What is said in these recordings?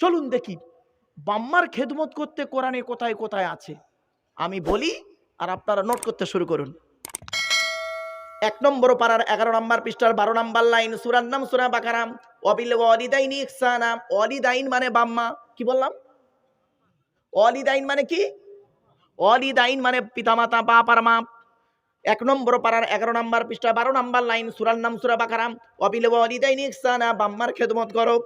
চলুন দেখি, বাম্মার খেদমত করতে কোরআনে কোথায় কোথায় আছে? আমি বলি আর আপনারা নোট করতে শুরু করুন। এক নম্বর পাড়ার এগারো নম্বর পৃষ্ঠার বারো নম্বর লাইন, সুরার নাম সুরা বাকারাম অবিল অলিদাইন ইকসানা অলিদাইন মানে বাম্মা। কি বললাম? অলিদাইন মানে কি? অলিদাইন মানে পিতামাতা, বাপ আর মা। এক নম্বর পাড়ার এগারো নম্বর পৃষ্ঠা, বারো নম্বর লাইন, সুরার নাম সুরা বাকারাম। অবিল অলিদাইন ইকসানা বাম্মার খেদমত করো।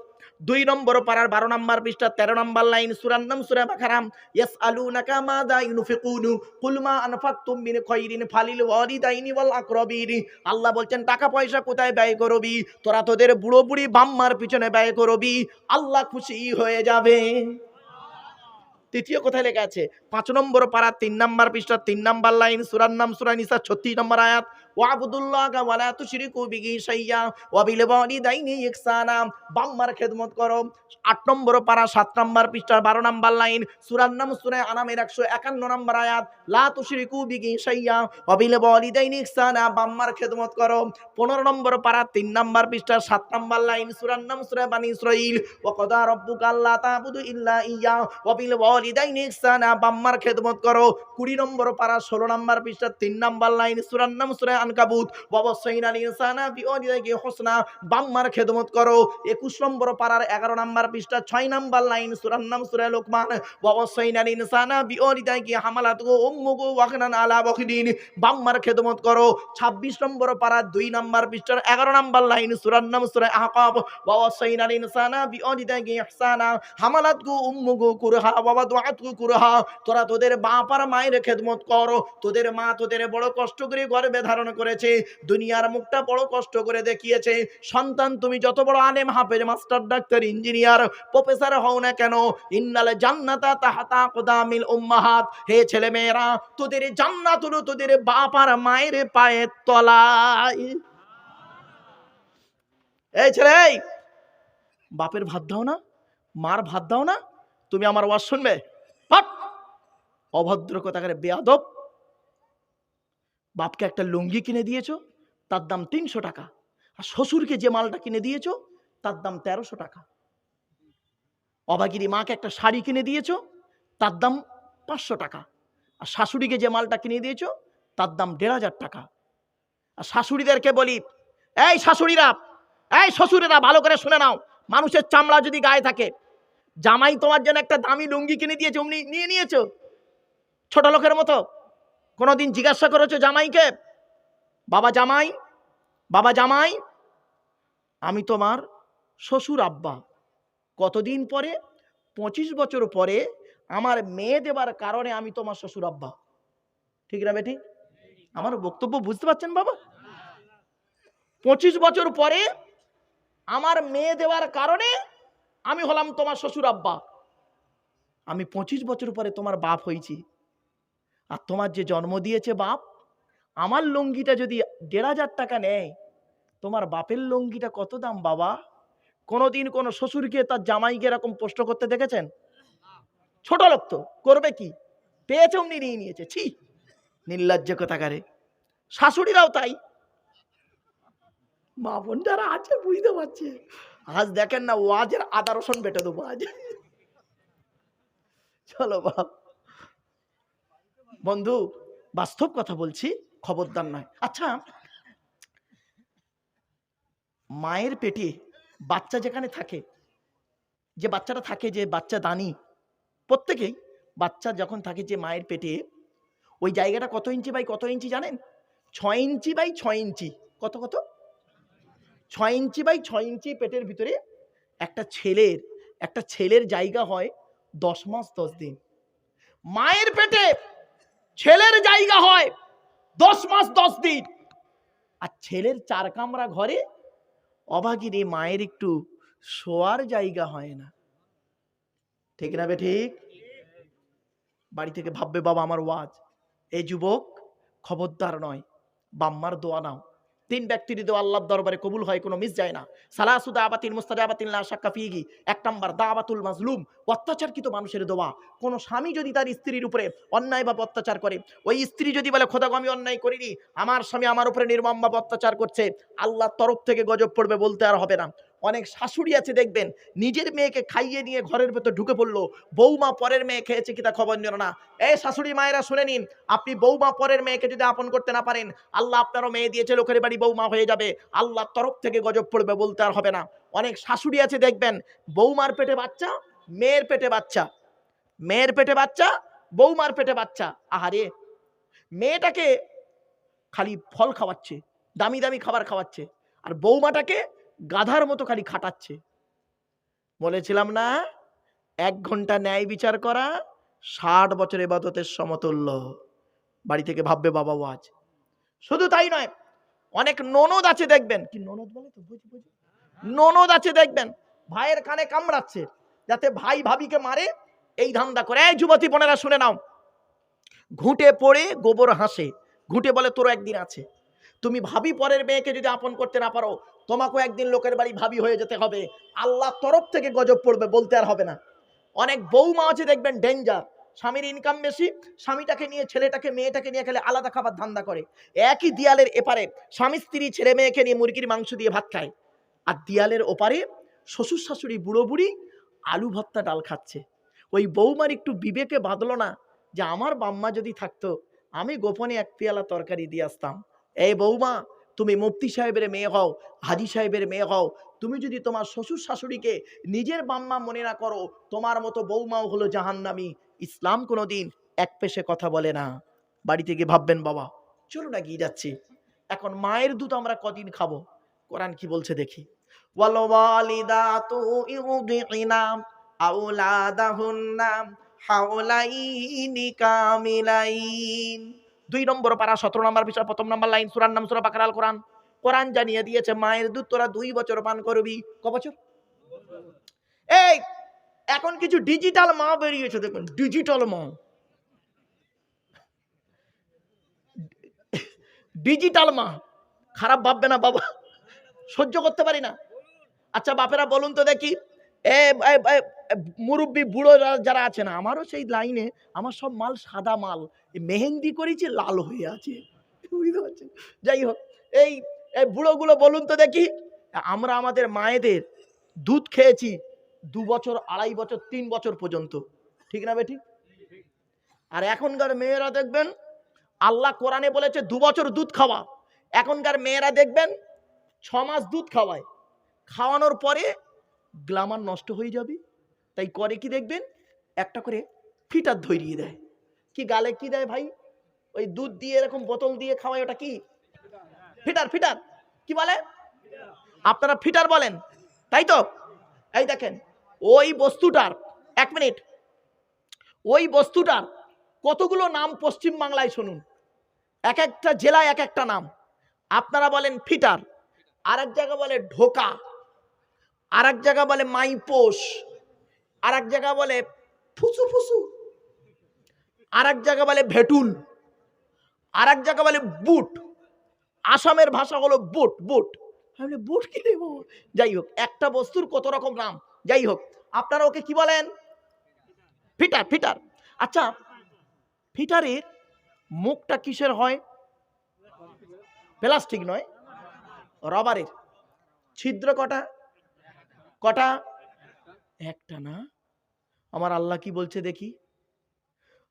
দুই নম্বর পাড়ার বারো নম্বর পৃষ্ঠা, তেরো নম্বর লাইন, সুরার নাম সুরা বাকারাম। ইয়াস আলু নাকা মা দা ইউনফিকুনু কুলমা আনফাকতুম মিন খাইরিন ফালিল ওয়ালিদাইনি ওয়াল আকরাবিন। আল্লাহ বলছেন টাকা পয়সা কোথায় ব্যয় করবি? তোরা তোদের বুড়ো বুড়ি বাম্মার পিছনে ব্যয় করবি। আল্লাহ খুশি হয়ে যাবে। তৃতীয় কোথায় লেখা আছে, পাঁচ নম্বর পাড়া তিন নম্বর পৃষ্ঠা তিন নম্বর লাইন, সুরার নাম সুরা নিসা ছত্রিশ নম্বর আয়াত। ওয়াবুদুল্লাহ ওয়ালা তুশরিকু বিহি শাইয়্যা ওয়া বিল ওয়ালিদাইনি ইহসানা। বাম্মার খেদমত করো। আট নম্বর পাড়া সাত নম্বর পৃষ্ঠা বারো নম্বর লাইন সুরার নাম সুরা আনামের একশো একান্ন নম্বর আয়াত, লা তুশরিকু বিহি শাইয়্যা ওয়া বিল ওয়ালিদাইনি বাম্মার খেদমত করো। পনেরো নম্বর পাড়া তিন নম্বর পৃষ্ঠা সাত নম্বর লাইন সুরার নাম বানি ইসরাইল ওয়া কদা রাব্বুকা আল্লা ইয়্যা ওয়া বিল ওয়ালিদাইনি বাম্মার খেদমত করো। কুড়ি নম্বর পাড়া ষোলো নম্বর পৃষ্ঠা তিন নম্বর লাইন সুরার নাম আনকাবুত ওয়াবসাইনা ইনসানা বিওয়ালিদাইহি হোসনা। বাম্মার খেদমত করো। একুশ নম্বর পাড়ার এগারো নম্বর পৃষ্ঠা, ছয় নম্বর লাইন নাম সুরা লোকমান। আলা বাম্মার খেদমত করো। ছাব্বিশ নম্বর পাড়ার দুই নম্বর পৃষ্ঠার এগারো নম্বর লাইন নাম সুরা আহকাব ইহসানা। কুরহা কুরহা। তোরা তোদের বাপ আর মায়ের খেদমত কর। তোদের মা তোদের বড় কষ্ট করে গর্ভে ধারণ করেছে, দুনিয়ার মুখটা বড় কষ্ট করে দেখিয়েছে। সন্তান, তুমি যত বড় আলেম, হাফেজ, মাস্টার, ডাক্তার, ইঞ্জিনিয়ার, প্রফেসর হও না কেন, ইন্নালে জান্নাতা তাহাতা কোদামিল উম্মাহাত। হে ছেলে মেয়েরা তোদের জান্নাত হলো তোদের বাপ আর মায়ের পায়ের তলায়। এই ছেলে বাপের ভাত দাও না, মার ভাত দাও না, তুমি আমার ওয়াজ শুনবে? অভদ্র কথাকারে বেয়াদব। বাপকে একটা লুঙ্গি কিনে দিয়েছ, তার দাম তিনশো টাকা। আর শ্বশুরকে যে মালটা কিনে দিয়েছ, তার দাম তেরোশো টাকা। অবাগিরি মাকে একটা শাড়ি কিনে দিয়েছ, তার দাম পাঁচশো টাকা। আর শাশুড়িকে যে মালটা কিনে দিয়েছ, তার দাম দেড় হাজার টাকা। আর শাশুড়িদেরকে বলি, এই শাশুড়িরা, এই শ্বশুরেরা, ভালো করে শুনে নাও। মানুষের চামড়া যদি গায়ে থাকে, জামাই তোমার জন্য একটা দামি লুঙ্গি কিনে দিয়েছে, অমনি নিয়ে নিয়েছো? ছোট লোকের মতো কোনোদিন জিজ্ঞাসা করেছ জামাইকে, বাবা জামাই বাবা জামাই, আমি তোমার শ্বশুর আব্বা। কতদিন পরে? পঁচিশ বছর পরে আমার মেয়ে দেবার কারণে আমি তোমার শ্বশুর আব্বা। ঠিক না বেটি? আমার বক্তব্য বুঝতে পারছেন বাবা? পঁচিশ বছর পরে আমার মেয়ে দেওয়ার কারণে আমি হলাম তোমার শ্বশুর আব্বা। আমি পঁচিশ বছর পরে তোমার বাপ হয়েছি। আর তোমার যে জন্ম দিয়েছে বাপ, আমার লুঙ্গিটা যদি দেড় হাজার টাকা নেয়, তোমার বাপের লুঙ্গিটা কত দাম বাবা? কোনোদিন কোনো শ্বশুরকে তার জামাইকে এরকম প্রশ্ন করতে দেখেছেন? ছোট লোক তো, করবে কি? পেয়েছে নিয়ে নিয়েছে, ছি, নির্লজ্জ কথাকারে। শাশুড়িরাও তাই। মা যারা আছে বুঝতে পারছে, আজ দেখেন না ওয়াজের আদা রসুন বেটে দেবো আজ। চলো বাপ। বন্ধু, বাস্তব কথা বলছি, খবরদার নয়। আচ্ছা মায়ের পেটে বাচ্চা যেখানে থাকে, যে বাচ্চাটা থাকে যে বাচ্চা দানি, প্রত্যেকেই বাচ্চা যখন থাকে যে মায়ের পেটে, ওই জায়গাটা কত ইঞ্চি বাই কত ইঞ্চি জানেন? ছয় ইঞ্চি বাই ছয় ইঞ্চি। কত কত? ছয় ইঞ্চি বাই ছয় ইঞ্চি পেটের ভিতরে একটা ছেলের একটা ছেলের জায়গা হয় দশ মাস দশ দিন। মায়ের পেটে ছেলের জায়গা হয় দশ মাস দশ দিন। আর ছেলের চার কামরা ঘরে অভাগীর এই মায়ের একটু শোয়ার জায়গা হয় না। ঠিক না বে ঠিক? বাড়ি থেকে ভাববে, বাবা, আমার ওয়াজ। এই যুবক খবরদার নয়, বাম্মার দোয়া নাও। তিন ব্যক্তির দোয়া আল্লাহ দরবারে কবুল হয় কোনো মিস যায় না। সালাসু দাবাতিল মুস্তাজাবাতিল লা শাক্কা ফিহি। এক নম্বর দাওয়াতুল মাজলুম অত্যাচারকৃত মানুষের দোয়া। কোনো স্বামী যদি তার স্ত্রীর উপরে অন্যায় বা অত্যাচার করে ওই স্ত্রী যদি বলে খোদা গো, আমি অন্যায় করিনি আমার স্বামী আমার উপরে নির্মমভাবে অত্যাচার করছে আল্লাহর তরফ থেকে গজব পড়বে বলতে আর হবে না। অনেক শাশুড়ি আছে, দেখবেন, নিজের মেয়েকে খাইয়ে নিয়ে ঘরের ভেতর ঢুকে পড়ল। বৌমা পরের মেয়ে খেয়েছে কি তা খবর নিল না। এই শাশুড়ি মায়েরা, শুনে নিন, আপনি বৌমা পরের মেয়েকে যদি আপন করতে না পারেন, আল্লাহ আপনারও মেয়ে দিয়েছে, লোকের বাড়ি বৌমা হয়ে যাবে। আল্লাহর তরফ থেকে গজব পড়বে বলতে আর হবে না। অনেক শাশুড়ি আছে, দেখবেন, বৌমার পেটে বাচ্চা, মেয়ের পেটে বাচ্চা। মেয়ের পেটে বাচ্চা, বৌমার পেটে বাচ্চা। আহারে, মেয়েটাকে খালি ফল খাওয়াচ্ছে, দামি দামি খাবার খাওয়াচ্ছে। আর বৌমাটাকে গাধার মতো খালি খাটাচ্ছে। বলেছিলাম না, এক ঘণ্টা ন্যায় বিচার করা, ষাট বছর এবাদতের সমতুল্য। বাড়ি থেকে ভাববে বাবা আজ। শুধু তাই নয়, অনেক ননদ আছে দেখবেন। কি ননদ বলে তো? বুঝি বুঝি। ননদ আছে দেখবেন, ভাইয়ের কানে কামড়াচ্ছে, যাতে ভাই ভাবিকে মারে। এই ধান্দা করে, এই যুবতী বোনেরা শুনে নাও। ঘুঁটে পড়ে গোবর হাসে। ঘুঁটে বলে তোর একদিন আছে। তুমি ভাবি পরের মেয়েকে যদি আপন করতে না পারো, তোমাকেও একদিন লোকের বাড়ি ভাবি হয়ে যেতে হবে। আল্লাহ তরফ থেকে গজব পড়বে, বলতে আর হবে না। অনেক বৌমা আছে, দেখবেন ডেঞ্জার স্বামীর ইনকাম বেশি, স্বামীটাকে নিয়ে, ছেলেটাকে, মেয়েটাকে নিয়ে খেলে আলাদা খাবার ধান্দা করে। একই দিয়ালের এপারে স্বামী, স্ত্রী, ছেলে মেয়েকে নিয়ে মুরগির মাংস দিয়ে ভাত খায়। আর দিয়ালের ওপারে শ্বশুর, শাশুড়ি, বুড়ো, বুড়ি আলু ভর্তা, ডাল খাচ্ছে। ওই বৌমার একটু বিবেকে বাঁধলো না যে, আমার বাম্মা যদি থাকতো, আমি গোপনে এক পেয়ালা তরকারি দিয়ে আসতাম। এই বৌমা, তুমি মুফতি সাহেবের মেয়ে হও, হাজি সাহেবের মেয়ে হও, তুমি যদি তোমার শ্বশুর শাশুড়িকে নিজের বাম্মা মনে না করো, তোমার মতো বৌমাও হলো জাহান্নামি। ইসলাম কোনো দিন এক পেশে কথা বলে না। বাড়িতে গিয়ে ভাববেন, বাবা চলো না গিয়ে যাচ্ছি। এখন মায়ের দুধ আমরা কদিন খাব? কোরআন কি বলছে দেখি। আওলাদাহুন্না হাওলাইনি কামিলাইন। দুই নম্বর পারা, সতেরো নম্বর বিষয়, প্রথম নম্বর লাইন, সুরার নাম সুরা বাকারাল কোরআন কোরআন জানিয়ে দিয়েছে, মায়ের দুধ তোরা দুই বছর পান করবি। ক বছর? এই, এখন কিছু ডিজিটাল মা বেরিয়েছে, দেখুন ডিজিটাল মা। ডিজিটাল মা। খারাপ ভাববে না বাবা, সহ্য করতে পারি না। আচ্ছা বাপেরা, বলুন তো দেখি। এ মুরব্বি বুড়ো যারা- যারা আছে না, আমারও সেই লাইনে আমার সব মাল সাদা মাল মেহেন্দি করেছি লাল হয়ে আছে। বুঝতে পারছেন? যাই হোক, এই এই বুড়োগুলো বলুন তো দেখি। আমরা আমাদের মায়েদের দুধ খেয়েছি দু বছর, আড়াই বছর, তিন বছর পর্যন্ত। ঠিক না বেটি? আর এখনকার মেয়েরা দেখবেন, আল্লাহ কোরআনে বলেছে দু বছর দুধ খাওয়া। এখনকার মেয়েরা দেখবেন, ছ মাস দুধ খাওয়ায়। খাওয়ানোর পরে গ্লামার নষ্ট হয়ে যাবে। তাই করে কি দেখবেন? একটা করে ফিটার ধরিয়ে দেয়। কি গালে কি দেয় ভাই? ওই দুধ দিয়ে এরকম বোতল দিয়ে খাওয়ায় ওটা কি? Feeder feeder. কি বলে? আপনারা ফিটার বলেন। তাই তো? এই দেখেন, ওই বস্তুটার, এক মিনিট। ওই বস্তুটার কতগুলো নাম পশ্চিম বাংলায় শুনুন। এক একটা জেলায় এক একটা নাম। আপনারা বলেন ফিটার আর এক জায়গা বলে ঢোকা। আর এক জায়গা বলে মাইপোষ আর এক জায়গা বলে ফুসু ফুসু আর এক জায়গা বলে ভেটুল আর এক জায়গা বলে বুট, আসামের ভাষা হলো বুট বুট। আমি বুট কি বাবা? যাই হোক, একটা বস্তুর কত রকম নাম, যাই হোক, আপনারা ওকে কি বলেন? Feeder feeder. আচ্ছা ফিটারের মুখটা কিসের হয়? প্লাস্টিক নয়, রবারের। ছিদ্র কটা? কটা? একটা না। আমার আল্লাহ কি বলছে দেখি?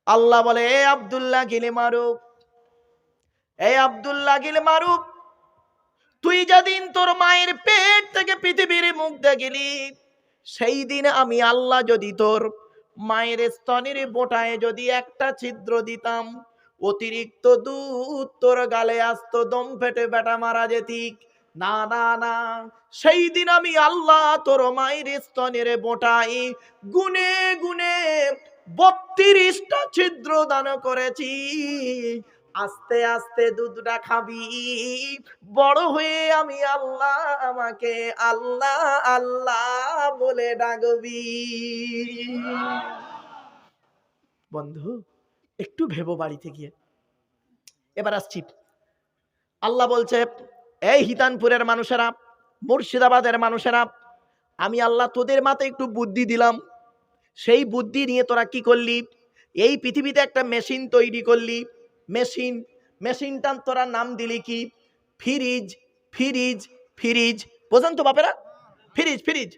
আল্লাহ বলে, এ আব্দুল্লাহ গেলে মারুক। এ আব্দুল্লাহ গেলে মারুক। তুই যেদিন তোর মায়ের পেট থেকে পৃথিবীর মুখ দেখলি, সেই দিন আমি আল্লাহ যদি তোর মায়ের স্তনের বোটায় যদি একটা ছিদ্র দিতাম, অতিরিক্ত দুধ তোর গালে আসতো দম ফেটে বেটা মারা যেতিক। না না না। সেই দিন আমি আল্লাহ তোর মায়ের স্তনের বোটাই গুনে গুনে বত্রিশটা ছিদ্র দান করেছি। আস্তে আস্তে দুধটা খাবি। বড় হয়ে আমি আল্লাহ আমাকে আল্লাহ আল্লাহ বলে ডাকবি। বন্ধু, একটু ভেবো বাড়িতে গিয়ে। এবার আসছি। আল্লাহ বলছে এই হিতানপুরের মানুষেরা, মুর্শিদাবাদের মানুষেরা, আমি আল্লাহ তোদের মাথায় একটু বুদ্ধি দিলাম। সেই বুদ্ধি নিয়ে তোরা কি করলি? এই পৃথিবীতে একটা মেশিন তৈরি করলি। মেশিন, মেশিনটার তোরা নাম দিলি কি? Fridge fridge fridge. বোঝেন তো বাপেরা? Fridge fridge.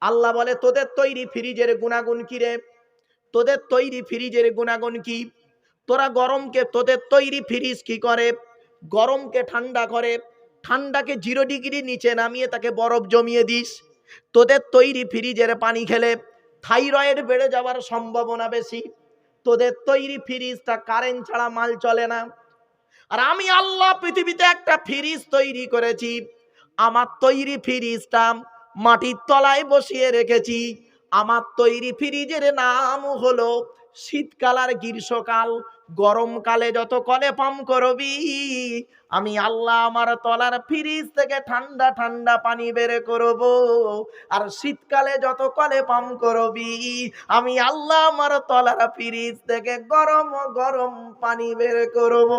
আল্লাহ বলে, তোদের তৈরি ফ্রিজের গুণাগুণ কি রে? তোদের তৈরি ফ্রিজের গুণাগুণ কি? তোরা গরমকে, তোদের তৈরি ফ্রিজ কি করে? গরমকে ঠান্ডা করে ঠান্ডাকে জিরো ডিগ্রি নিচে নামিয়ে তাকে বরফ জমিয়ে দিস। তোদের তৈরি ফ্রিজের পানি খেলে থাইরয়েড বেড়ে যাওয়ার সম্ভাবনা বেশি। তোদের তৈরি ফ্রিজটা কারেন্ট ছাড়া মাল চলে না। আর আমি আল্লাহ পৃথিবীতে একটা ফ্রিজ তৈরি করেছি। আমার তৈরি ফ্রিজটা মাটির তলায় বসিয়ে রেখেছি। আমার তৈরি ফ্রিজের নাম হলো শীতকাল আর গ্রীষ্মকাল, গরমকালে যত কলে পাম করবি, আমি আল্লাহ আমার তলার ফ্রিজ থেকে ঠান্ডা ঠান্ডা পানি বের করব। আর শীতকালে যত কলে পাম করবি, আমি আল্লাহ আমার তলার ফ্রিজ থেকে গরম গরম পানি বের করব।